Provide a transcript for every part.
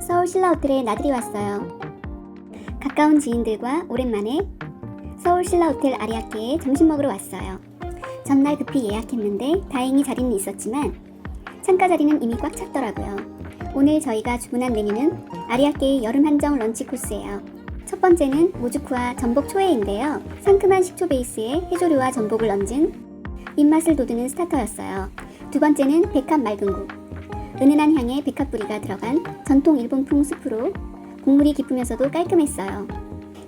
서울 신라 호텔에 나들이 왔어요. 가까운 지인들과 오랜만에 서울 신라 호텔 아리아케에 점심 먹으러 왔어요. 전날 급히 예약했는데 다행히 자리는 있었지만 창가 자리는 이미 꽉 찼더라고요. 오늘 저희가 주문한 메뉴는 아리아케의 여름 한정 런치 코스예요. 첫 번째는 모주쿠와 전복 초회인데요. 상큼한 식초 베이스에 해조류와 전복을 얹은 입맛을 돋우는 스타터였어요. 두 번째는 백합 맑은 국. 은은한 향의 백합 뿌리가 들어간 전통 일본풍 수프로 국물이 깊으면서도 깔끔했어요.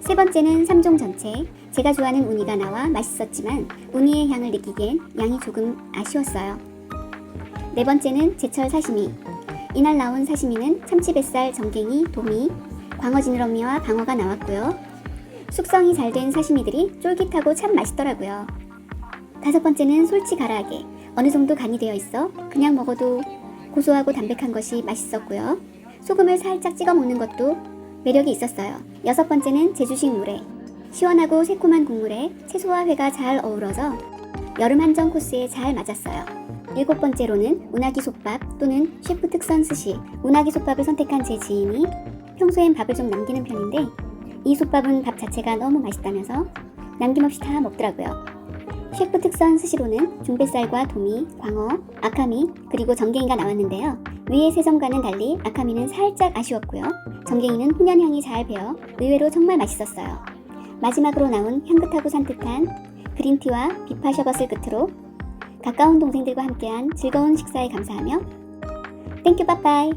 세 번째는 3종 전체. 제가 좋아하는 우니가 나와 맛있었지만 우니의 향을 느끼기엔 양이 조금 아쉬웠어요. 네 번째는 제철 사시미. 이날 나온 사시미는 참치 뱃살, 정갱이, 도미, 광어 지느러미와 방어가 나왔고요. 숙성이 잘 된 사시미들이 쫄깃하고 참 맛있더라고요. 다섯 번째는 솔치 가라아게. 어느 정도 간이 되어 있어 그냥 먹어도 고소하고 담백한 것이 맛있었고요. 소금을 살짝 찍어 먹는 것도 매력이 있었어요. 여섯 번째는 제주식 물회. 시원하고 새콤한 국물에 채소와 회가 잘 어우러져 여름 한정 코스에 잘 맞았어요. 일곱 번째로는 운하기 솥밥 또는 셰프 특선 스시. 운하기 솥밥을 선택한 제 지인이 평소엔 밥을 좀 남기는 편인데 이 솥밥은 밥 자체가 너무 맛있다면서 남김없이 다 먹더라고요. 셰프 특선 스시로는 중뱃살과 도미, 광어, 아카미, 그리고 정갱이가 나왔는데요. 위의 세점과는 달리 아카미는 살짝 아쉬웠고요. 정갱이는 훈연향이 잘 배어 의외로 정말 맛있었어요. 마지막으로 나온 향긋하고 산뜻한 그린티와 비파 셔벗을 끝으로 가까운 동생들과 함께한 즐거운 식사에 감사하며 땡큐 빠빠이